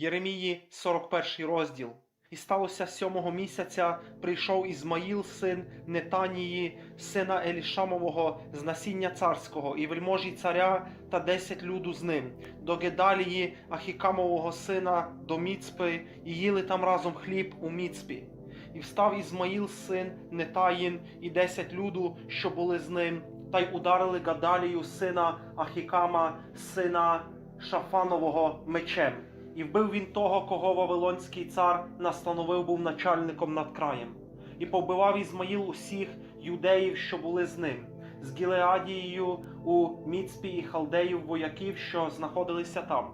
Єремії, 41 розділ. І сталося сьомого місяця, прийшов Ізмаїл, син Нетанії, сина Елішамового з насіння царського, і вельможі царя та десять люду з ним, до Гедалії, Ахікамового сина, до Міцпи, і їли там разом хліб у Міцпі. І встав Ізмаїл, син Нетаїн, і десять люду, що були з ним, та й ударили Гадалію, сина Ахікама, сина Шафанового мечем. І вбив він того, кого Вавилонський цар настановив був начальником над краєм. І повбивав Ізмаїл усіх юдеїв, що були з ним, з Гілеадією у Міцпі і халдеїв вояків, що знаходилися там.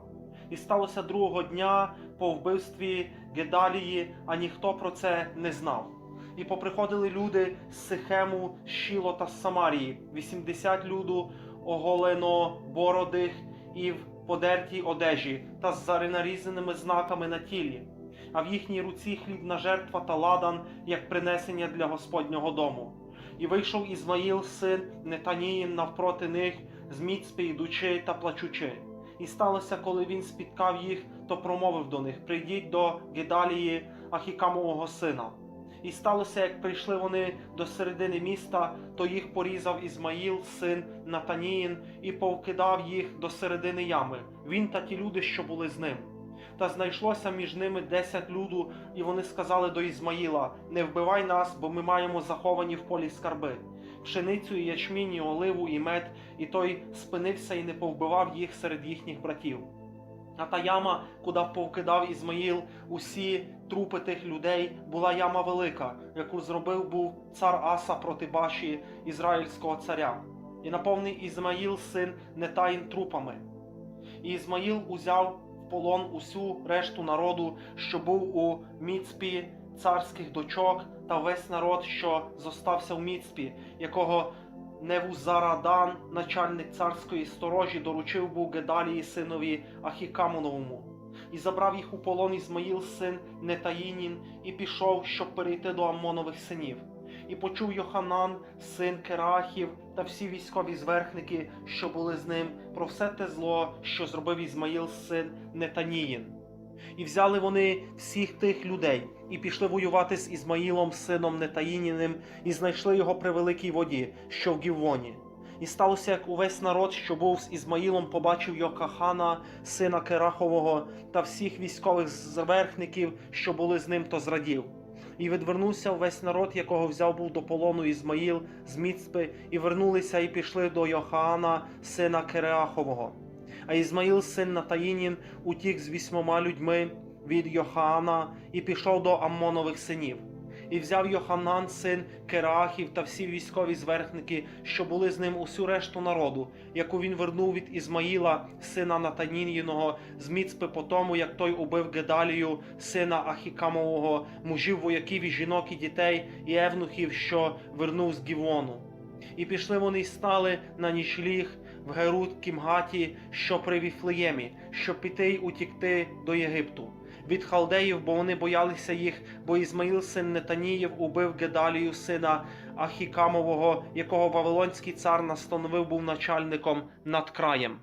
І сталося другого дня по вбивстві Гедалії, а ніхто про це не знав. І поприходили люди з Сихему, Шіло та Самарії, 80 люду оголено бородих і в подертій одежі та з заринарізаними знаками на тілі, а в їхній руці хлібна жертва та ладан, як принесення для Господнього дому. І вийшов Ізмаїл, син Нетаніїн, навпроти них, з Міцпи ідучи та плачучи. І сталося, коли він спіткав їх, то промовив до них: Прийдіть до Гедалії, Ахікамового сина. І сталося, як прийшли вони до середини міста, то їх порізав Ізмаїл, син Натаніїн, і повкидав їх до середини ями, він та ті люди, що були з ним. Та знайшлося між ними десять люду, і вони сказали до Ізмаїла: Не вбивай нас, бо ми маємо заховані в полі скарби, пшеницю, і ячмінь, і оливу, і мед, і той спинився і не повбивав їх серед їхніх братів. А та яма, куди повкидав Ізмаїл усі трупи тих людей, була яма велика, яку зробив був цар Аса проти Баші, ізраїльського царя. І наповнив Ізмаїл син Нетаїн трупами. І Ізмаїл узяв в полон усю решту народу, що був у Міцпі царських дочок, та весь народ, що зостався в Міцпі, якого Невузарадан, начальник царської сторожі, доручив був Гедалії синові Ахікамоновому. І забрав їх у полон Ізмаїл, син Нетаїнін, і пішов, щоб перейти до Аммонових синів. І почув Йоханан, син Керахів, та всі військові зверхники, що були з ним, про все те зло, що зробив Ізмаїл, син Нетаніїн. І взяли вони всіх тих людей, і пішли воювати з Ізмаїлом, сином Нетаїніним, і знайшли його при великій воді, що в Гіввоні. І сталося, як увесь народ, що був з Ізмаїлом, побачив Йокахана, сина Керахового, та всіх військових зверхників, що були з ним, то зрадів. І відвернувся весь народ, якого взяв був до полону Ізмаїл з Міцпи, і вернулися і пішли до Йохаана, сина Кереахового. А Ізмаїл, син Натаїнін, утік з вісьмома людьми від Йохаана і пішов до Аммонових синів. І взяв Йоханан, син Керахів та всі військові зверхники, що були з ним усю решту народу, яку він вернув від Ізмаїла, сина Натанін'їного, з Міцпи по тому, як той убив Гедалію, сина Ахікамового, мужів вояків і жінок і дітей, і евнухів, що вернув з Гівону. І пішли вони й стали на нічліг в Герут Кімгаті, що при Віфлеємі, щоб піти й утікти до Єгипту. Від халдеїв, бо вони боялися їх, бо Ізмаїл, син Нетаніїв, убив Гедалію, сина Ахікамового, якого Вавилонський цар настановив був начальником над краєм.